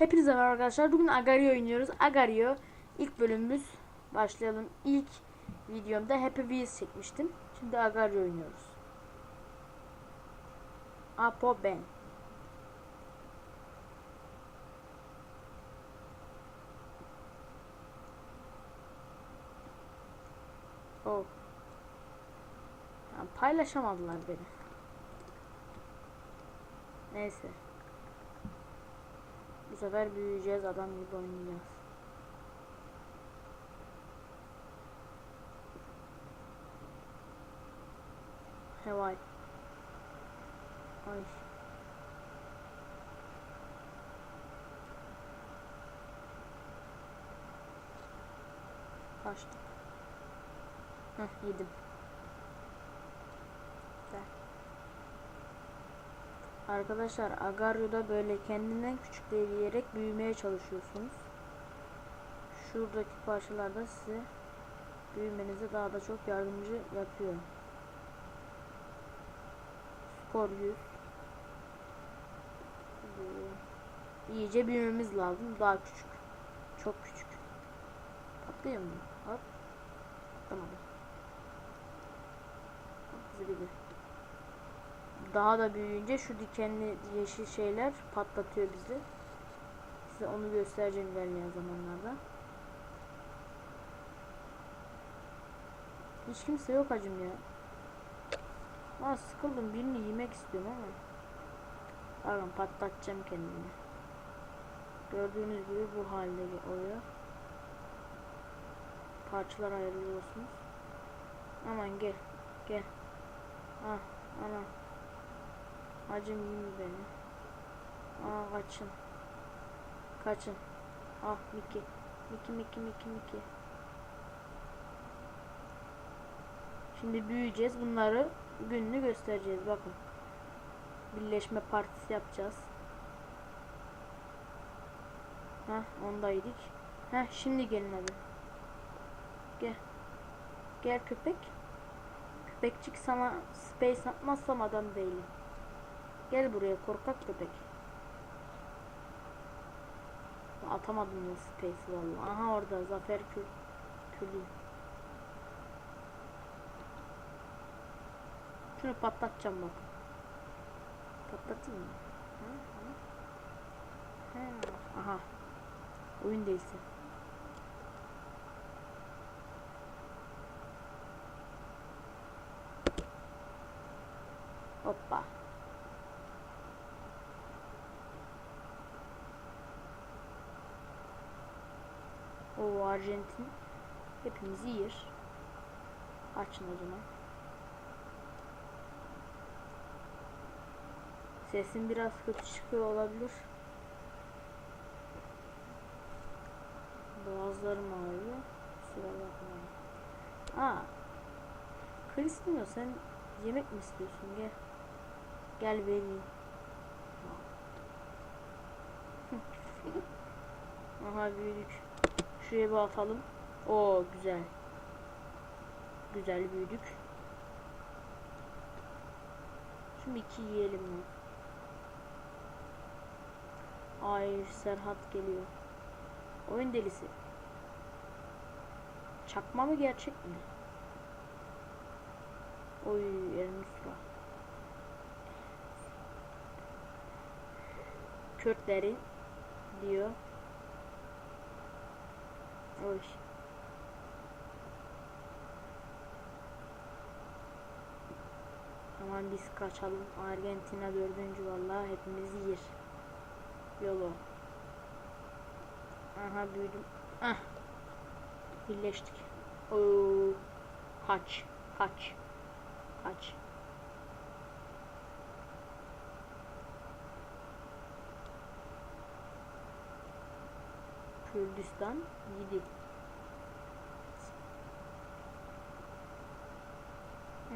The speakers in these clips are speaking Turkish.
Hepinize merhaba arkadaşlar. Bugün Agario oynuyoruz. Agario ilk bölümümüz. Başlayalım. İlk videomda Happy Wheels çekmiştim. Şimdi Agario oynuyoruz. Apo ben. Oh. Ya paylaşamadılar beni. Neyse. Sefer büyüyeceğiz adam gibi oynayacağız. Hevay. Ay. Kaçtık. Heh yedim. Arkadaşlar Agario'da böyle kendinden küçükleyerek büyümeye çalışıyorsunuz. Şuradaki parçalarda size büyümenize daha da çok yardımcı yapıyor. Skor 100. Ee, İyice büyümemiz lazım. Daha küçük. Çok küçük. Patlıyor mu? Hop. Tamam. Bizi bilir daha da büyüyünce şu dikenli yeşil şeyler patlatıyor bizi. Size onu göstereceğim ilerleyen zamanlarda. Hiç kimse yok acım ya. Aa sıkıldım birini yemek istiyorum ama. Pardon patlatacağım kendimi. Gördüğünüz gibi bu halde oluyor. Parçalar ayrılıyorsunuz. Aman gel. Gel. Ah ana. Acım yiyin beni. Aa kaçın. Kaçın. Ah Miki. Miki Miki Miki Miki. Şimdi büyüyeceğiz. Bunları gününü göstereceğiz. Bakın. Birleşme partisi yapacağız. Heh ondaydık. Heh şimdi gelin hadi. Gel. Gel köpek. Köpekçik sana space atmazsam adam değilim. Gel buraya korkak köpek. Atamadım ya space valla. Aha orada Zafer Kül Külü. Şunu patlatacağım bak. Patlatayım mı? Ha, ha. Ha, Aha. Oyun değilse. Hoppa. O Arjantin hepimizi yer. Açın o zaman. Sesim biraz kötü çıkıyor olabilir. Boğazlarım ağrıyor. Kusura bakmayın. Aa. Kristino sen yemek mi istiyorsun? Gel. Gel vereyim. Aha büyüdük. Şuraya bir atalım. O güzel. Güzel büyüdük. Şimdi iki yiyelim? Ay Serhat geliyor. Oyun delisi. Çakma mı gerçek mi? Oy Ermusra. Kürtleri diyor. Oy. Aman biz kaçalım. Argentina dördüncü vallahi hepimizi yer. Yolu. Aha büyüdüm. Ah. Birleştik. Oo. Kaç. Kaç. Kaç. Kürdistan 7. Hı.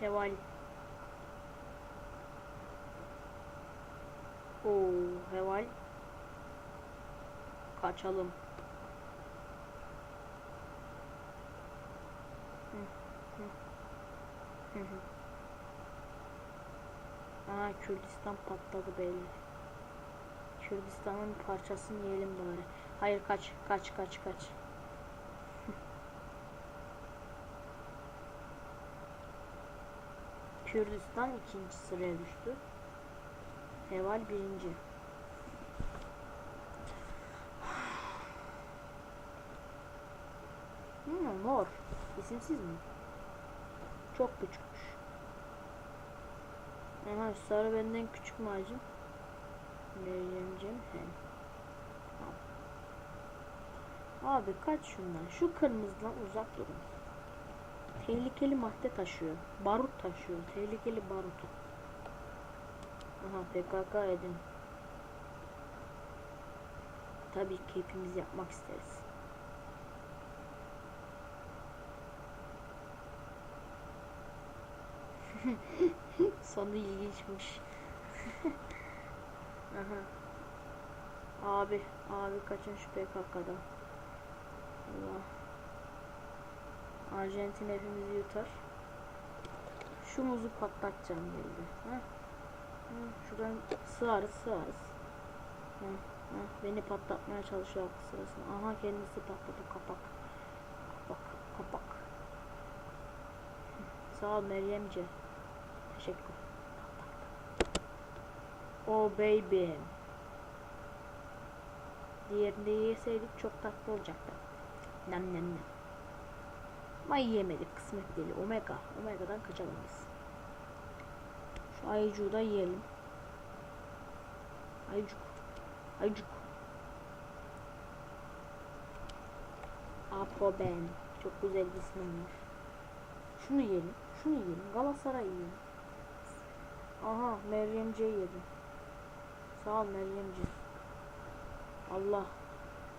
Heval. Oo, heval. Kaçalım. Ha Kürdistan patladı beyler. Kürdistan'ın parçasını yiyelim bari. Hayır kaç kaç kaç kaç. Kürdistan ikinci sıraya düştü. Heval birinci. Hmm, mor. İsimsiz mi? Çok küçükmüş. Aha sarı benden küçük mü acım? Meryemciğim hem. Abi kaç şundan. Şu kırmızıdan uzak durun. Tehlikeli madde taşıyor. Barut taşıyor. Tehlikeli barut. Aha PKK edin. Tabii ki hepimiz yapmak isteriz. Sonu ilginçmiş. Aha. Abi, abi kaçın şu PKK'dan. Allah. Arjantin hepimizi yutar. Şu muzu patlatacağım geldi. Ha? Şuradan sığarız sığarız. Hı, hı, Beni patlatmaya çalışıyor aklı sırasında. Aha kendisi patladı kapak. Kapak kapak. Sağ ol Meryemce. Teşekkür. Oh baby. Diğerinde yeseydik çok tatlı olacaktı. Nem nem nem. Ama yiyemedik kısmet değil. Omega. Omega'dan kaçalım biz. Şu ayıcığı da yiyelim. Ayıcık. Ayıcık. Apo ben. Çok güzel bir ismim var. Şunu yiyelim. Şunu yiyelim. Galatasaray yiyelim. Aha Meryemce yedim. Sağ ol Meryemce. Allah.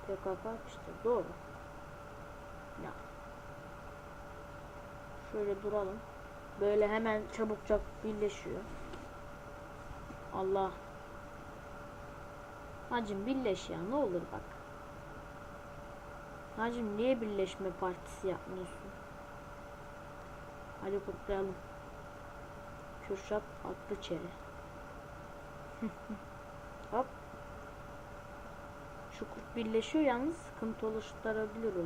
PKK işte doğru. Ya. Şöyle duralım. Böyle hemen çabukça birleşiyor. Allah. Hacım birleş ya ne olur bak. Hacım niye birleşme partisi yapmıyorsun? Hadi kutlayalım. Kürşat Atlıçeri. Hop. Şu kurt birleşiyor yalnız sıkıntı oluşturabilir o.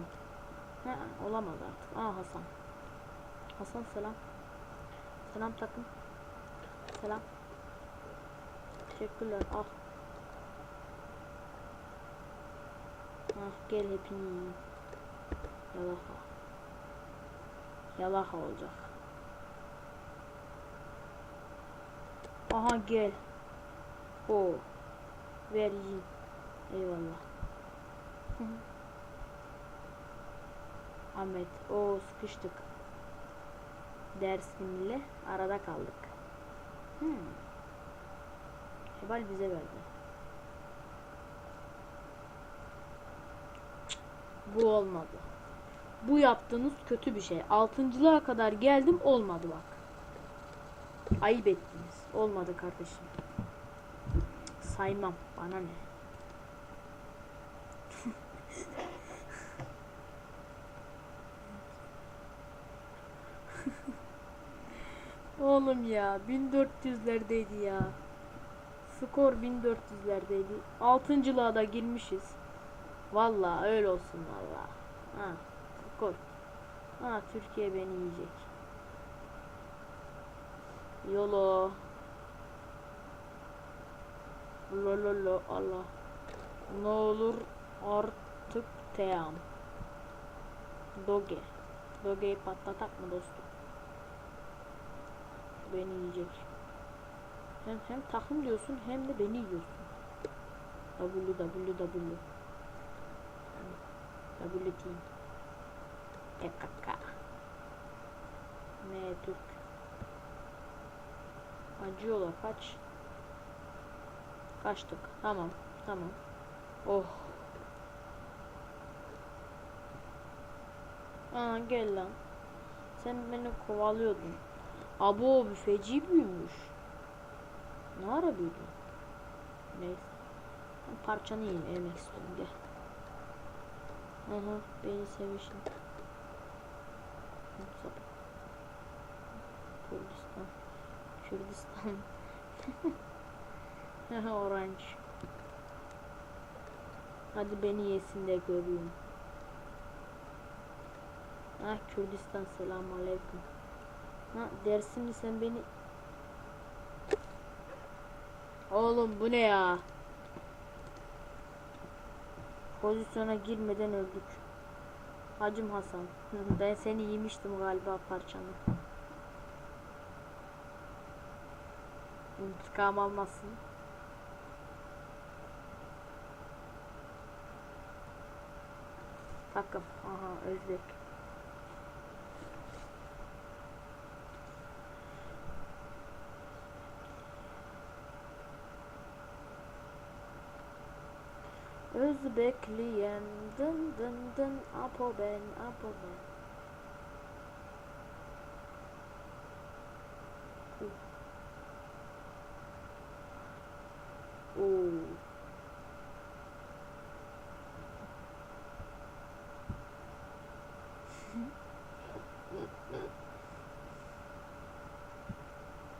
Ha, olamaz artık. Aa Hasan. Hasan selam. Selam takım. Selam. Teşekkürler. Ah. Ah gel hepini yiyeyim. Yalaha. Yalaha olacak. Aha gel. O. Ver yiyin. Eyvallah. Ahmet. O sıkıştık. Dersimle arada kaldık. Hmm. Hebal bize verdi. Bu olmadı. Bu yaptığınız kötü bir şey. Altıncılığa kadar geldim olmadı bak. Ayıp ettiniz. Olmadı kardeşim. Saymam. Bana ne? Oğlum ya 1400'lerdeydi ya. Skor 1400'lerdeydi. Altıncılığa da girmişiz. Vallahi öyle olsun vallahi. Ha, skor. Ha, Türkiye beni yiyecek. Yolo. Lololo Allah. Ne olur artık team. Doge. Doge'yi patlatak mı dostum? Beni yiyecek. Hem, hem takım diyorsun hem de beni yiyorsun. W W W. W team. PKK. M Türk. Acıyorlar kaç. Kaçtık. Tamam. Tamam. Oh. Aa gel lan. Sen beni kovalıyordun. Abo bir feci büyümüş. Ne ara büyüdü? Neyse. Ben parçanı yiyeyim yemek istiyorum gel. Aha beni sevişin. Kürdistan. Kürdistan. Orange. Hadi beni yesin de göreyim. Ah Kürdistan selamun aleyküm. Ha dersin mi sen beni? Oğlum bu ne ya? Pozisyona girmeden öldük. Hacım Hasan. ben seni yemiştim galiba parçanı. İntikam almasın. Takım. Aha Özbek. Özbekliyem dın dın dın apo ben apo ben. Oo.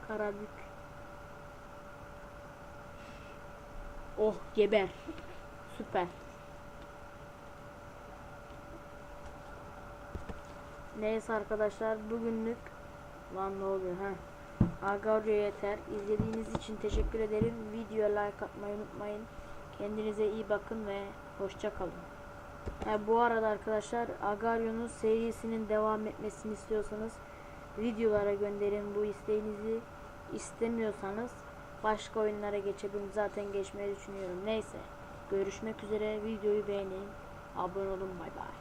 Karabük. Oh geber. Süper. Neyse arkadaşlar bugünlük lan ne oluyor ha? Agario yeter. İzlediğiniz için teşekkür ederim. Videoya like atmayı unutmayın. Kendinize iyi bakın ve hoşça kalın. Ha, bu arada arkadaşlar Agario'nun serisinin devam etmesini istiyorsanız videolara gönderin bu isteğinizi. İstemiyorsanız başka oyunlara geçebilirim. Zaten geçmeyi düşünüyorum. Neyse. Görüşmek üzere. Videoyu beğenin. Abone olun. Bay bay.